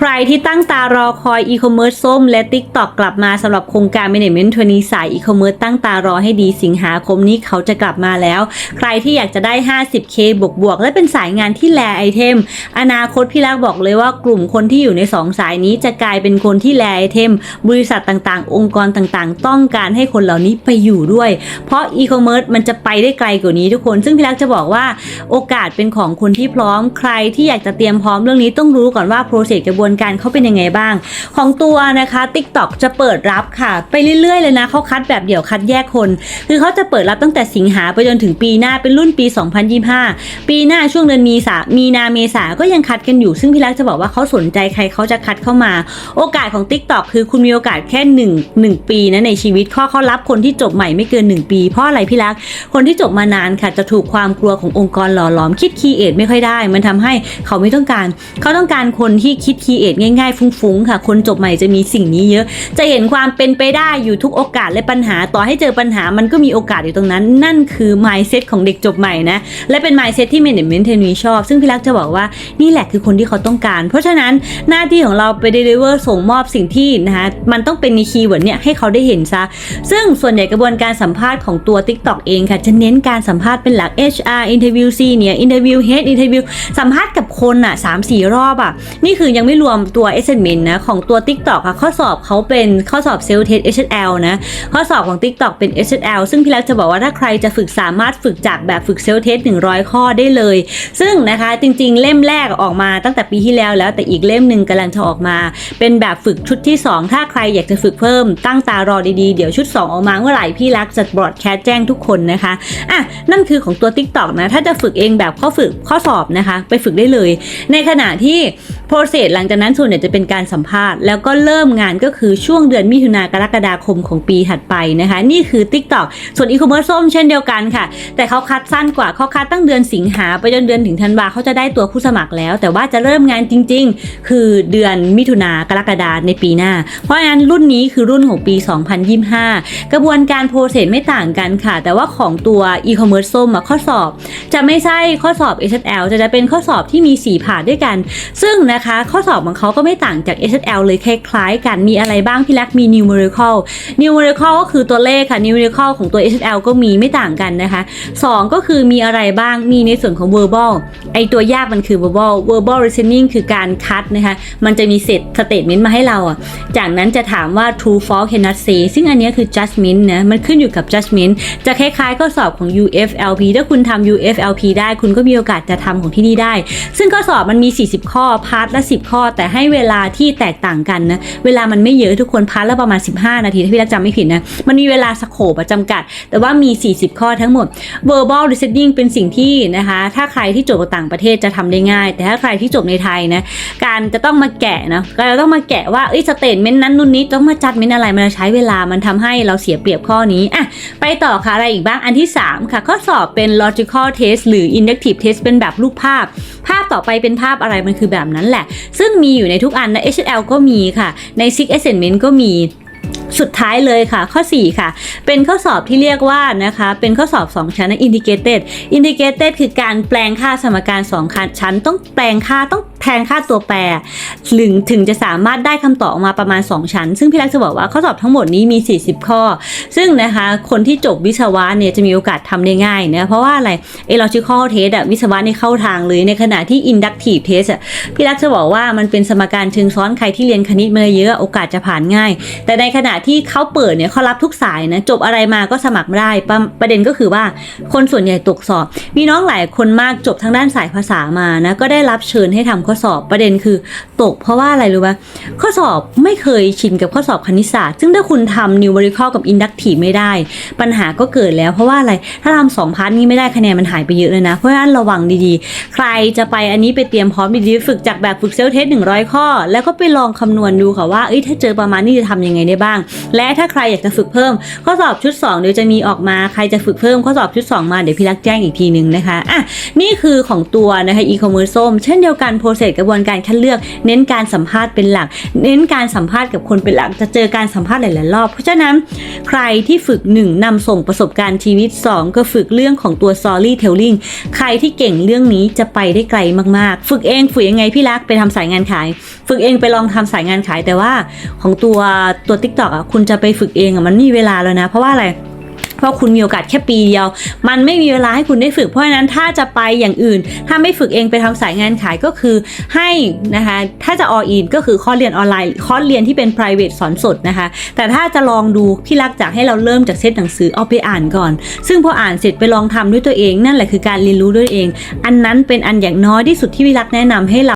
ใครที่ตั้งตารอคอยอีคอมเมิร์ซส้มและ TikTok กลับมาสำหรับโครงการ Management ทวนีสายอีคอมเมิร์ซตั้งตารอให้ดีสิงหาคมนี้เขาจะกลับมาแล้ว ใครที่อยากจะได้ 50k บวกบวกๆและเป็นสายงานที่แลไอเทม อนาคตพี่รักบอกเลยว่ากลุ่มคนที่อยู่ใน 2 สายนี้จะกลายเป็นคนที่แลไอเทม บริษัทต่างๆ องค์กรต่างๆ ต้องการให้คนเหล่านี้ไปอยู่ด้วย เพราะอีคอมเมิร์ซมันจะไปได้ไกลกว่านี้ทุกคน ซึ่งพี่รักจะบอกว่าโอกาสเป็นของคนที่พร้อม ใครที่อยากจะเตรียมพร้อมเรื่องนี้ต้องรู้ก่อนว่าโปรเซสกระบวนการเขาเป็นยังไงบ้าง ของตัวนะคะ TikTok จะเปิดรับค่ะ ไปเรื่อยๆ เลยนะเขาคัดแบบเดี่ยวคัดแยกคน คือเขาจะเปิดรับตั้งแต่สิงหาไปจนถึงปีหน้าเป็นรุ่นปี 2025 ปีหน้าช่วงเดือนมีสามีนาเมษาก็ยังคัดกันอยู่ ซึ่งพี่รักจะบอกว่าเขาสนใจใครเขาจะคัดเข้ามา โอกาสของ TikTok คือคุณมีโอกาสแค่1 1ปีนะในชีวิตข้อเขารับคนที่จบใหม่ไม่เกิน 1 ปี เพราะอะไรพี่รัก คนที่จบมานานค่ะจะถูกความกลัวขององค์กรหล่อหลอมคิดคีเอทไม่ค่อยได้ มันทำให้เขาไม่ต้องการ เขาต้องการคนที่คิดคีเอทง่ายๆ ฟุ้งๆค่ะ คนจบใหม่จะมีสิ่งนี้เยอะ จะเห็นความเป็นไปได้อยู่ทุกโอกาสและปัญหา ต่อให้เจอปัญหามันก็มีโอกาสอยู่ตรงนั้น นั่นคือ mindset ของเด็กจบใหม่นะ และเป็น mindset ที่ management t r a i n e ชอบ ซึ่งพี่รักจะบอกว่านี่แหละคือคนที่เขาต้องการ เพราะฉะนั้นหน้าที่ของเราไป deliver ส่งมอบสิ่งที่นะคะมันต้องเป็นในคีย์เวิร์ดเนี่ยให้เขาได้เห็นซะซึ่งส่วนใหญ่กระบวนการสัมภาษณ์ของตัว TikTok เองค่ะจะเน้นการสัมภาษณ์เป็นหลัก HR interview senior interview head interview สัมภาษณ์กับคนอะสามสี่รอบอะนี่คือยังไม่รวมมตัว assessment นะของตัว TikTok ค่ะข้อสอบเขาเป็นข้อสอบ self test HL นะข้อสอบของ TikTok เป็น HL ซึ่งพี่รักจะบอกว่าถ้าใครจะฝึกสามารถฝึกจากแบบฝึก self test 100 ข้อได้เลย ซึ่งนะคะจริงๆ เล่มแรกออกมาตั้งแต่ปีที่แล้วแล้ว แต่อีกเล่มหนึ่งกำลังจะออกมา เป็นแบบฝึกชุดที่ 2 ถ้าใครอยากจะฝึกเพิ่มตั้งตารอดีๆ เดี๋ยวชุด 2 ออกมาเมื่อไหร่พี่รักจะบรอดแคสแจ้งทุกคนนะคะอะนั่นคือของตัว TikTok นะถ้าจะฝึกเองแบบข้อฝึกข้อสอบนะคะ ไปฝึกได้เลย ในขณะที่ โปรเซสหลังจากนั้นส่วนใหญ่จะเป็นการสัมภาษณ์ แล้วก็เริ่มงานก็คือช่วงเดือนมิถุนากรกฎาคมของปีถัดไปนะคะ นี่คือ TikTok ส่วน e-commerce ส้มเช่นเดียวกันค่ะ แต่เขาคัดสั้นกว่าเขาคัดตั้งเดือนสิงหาไปจนเดือนถึงธันวาเขาจะได้ตัวผู้สมัครแล้ว แต่ว่าจะเริ่มงานจริง ๆ คือเดือนมิถุนากรกฎาในปีหน้า เพราะฉะนั้นรุ่นนี้คือรุ่นของปี 2025 กระบวนการโปรเซสไม่ต่างกันค่ะ แต่ว่าของตัว e-commerce ส้มข้อสอบ จะไม่ใช่ข้อสอบ SSL จะจะเป็นข้อสอบที่มี 4 ผ่านด้วยกัน ซึ่งนะคะ ข้อสอบของเขาก็ไม่ต่างจาก SSL เลยคล้ายๆกันมีอะไรบ้างพี่รักมี numerical numerical ก็คือตัวเลขค่ะ numerical ของตัว SSL ก็มีไม่ต่างกันนะคะ 2 ก็คือมีอะไรบ้างมีในส่วนของ verbal ไอตัวยากมันคือ verbal verbal reasoning คือการคัดนะคะ มันจะมีเสร็จ statement มาให้เราอะ จากนั้นจะถามว่า true false cannot say ซึ่งอันนี้คือ judgment นะ มันขึ้นอยู่กับ judgment จะคล้ายๆข้อสอบของ UFLP ถ้าคุณทำ UFLP ได้คุณก็มีโอกาสจะทำของที่นี่ได้ ซึ่งข้อสอบมันมี 40 ข้อพาร์ทละ 10 ข้อ แต่ให้เวลาที่แตกต่างกันนะเวลามันไม่เยอะทุกคนพาร์ทละประมาณ 15 นาทีถ้าพี่รักจำไม่ผิดนะมันมีเวลาสโคปจำกัด แต่ว่ามี 40 ข้อทั้งหมด verbal reasoning เป็นสิ่งที่นะคะถ้าใครที่จบต่างประเทศจะทำได้ง่าย แต่ถ้าใครที่จบในไทยนะการจะต้องมาแกะนะก็จะต้องมาแกะว่าเอ้ยสเตทเมนต์นั้นนู่นนี้ต้องมาจัดเมนต์อะไรมันใช้เวลามันทำให้เราเสียเปรียบข้อนี้อะไปต่อค่ะอะไรอีกบ้างอันที่ 3 ค่ะ ข้อสอบเป็น logical test หรือ inductive test เป็นแบบรูปภาพ ภาพต่อไปเป็นภาพอะไรมันคือแบบนั้นแหละ ซึ่งมีอยู่ในทุกอันนะ HL ก็มีค่ะใน Six Assignment ก็มีสุดท้ายเลยค่ะ ข้อ 4 ค่ะ เป็นข้อสอบที่เรียกว่านะคะ เป็นข้อสอบ 2 ชั้น integrated integrated คือการแปลงค่าสมการ2ชั้นต้องแปลงค่าต้องแทนค่าตัวแปรถึงถึงจะสามารถได้คำตอบออกมาประมาณ 2 ชั้น ซึ่งพี่รักจะบอกว่าข้อสอบทั้งหมดนี้มี 40 ข้อ ซึ่งนะคะคนที่จบวิศวะเนี่ยจะมีโอกาสทำได้ง่ายนะเพราะว่าอะไรเอ logical test อะวิศวะในเข้าทางเลยในขณะที่ inductive test อะพี่รักจะบอกว่ามันเป็นสมการเชิงซ้อนใครที่เรียนคณิตมาเยอะโอกาสจะผ่านง่าย แต่ในขณะที่เขาเปิดเนี่ยเขารับทุกสายนะจบอะไรมาก็สมัครได้ประประเด็นก็คือว่าคนส่วนใหญ่ตกสอบ มีน้องหลายคนมากจบทางด้านสายภาษามานะก็ได้รับเชิญให้ทำข้อสอบประเด็นคือ ตกเพราะว่าอะไรรู้ปะข้อสอบไม่เคยชินกับข้อสอบคณิตศาสตร์ ซึ่งถ้าคุณทำ numerical กับ inductive ไม่ได้ ปัญหาก็เกิดแล้วเพราะว่าอะไรถ้าทำสองพาร์ทนี้ไม่ได้คะแนนมันหายไปเยอะเลยนะ เพราะฉะนั้นระวังดีๆ ใครจะไปอันนี้ไปเตรียมพร้อมดีๆ ฝึกจากแบบฝึกเซลเทสหนึ่งร้อยข้อ แล้วก็ไปลองคำนวณดูค่ะว่าเอ้ยถ้าเจอประมาณนี้จะทำยังไงได้บ้าง และถ้าใครอยากจะฝึกเพิ่ม ข้อสอบชุด 2 เดี๋ยวจะมีออกมาใครจะฝึกเพิ่มข้อสอบชุด 2 มาเดี๋ยวพี่รักแจ้งอีกทีหนึ่งนะคะอะนี่คือของตัวนะคะ e-commerce ส้มเช่นเดียวกันโปร process กระบวนการคัดเลือก เน้นการสัมภาษณ์เป็นหลัก เน้นการสัมภาษณ์กับคนเป็นหลัก จะเจอการสัมภาษณ์หลายๆรอบ เพราะฉะนั้นใครที่ฝึก 1นำส่งประสบการณ์ชีวิต 2 ก็ฝึกเรื่องของตัว storytelling ใครที่เก่งเรื่องนี้จะไปได้ไกลมากๆ ฝึกเองฝึกยังไงพี่รักไปทำสายงานขาย ฝึกเองไปลองทำสายงานขายแต่ว่าของตัวตัว TikTok อะคุณจะไปฝึกเองอะมันไม่มีเวลาแล้วนะ เพราะว่าอะไร เพราะคุณมีโอกาสแค่ปีเดียว มันไม่มีเวลาให้คุณได้ฝึก เพราะฉะนั้นถ้าจะไปอย่างอื่น ถ้าไม่ฝึกเองไปทำสายงานขายก็คือให้นะคะถ้าจะ all in ก็คือคอร์สเรียนออนไลน์คอร์สเรียนที่เป็น private สอนสดนะคะ แต่ถ้าจะลองดูพี่รักจากให้เราเริ่มจากเซตหนังสือเอาไปอ่านก่อน ซึ่งพออ่านเสร็จไปลองทำด้วยตัวเอง นั่นแหละคือการเรียนรู้ด้วยเอง อันนั้นเป็นอันอย่างน้อยที่สุดที่พี่รักแนะนำให้เรา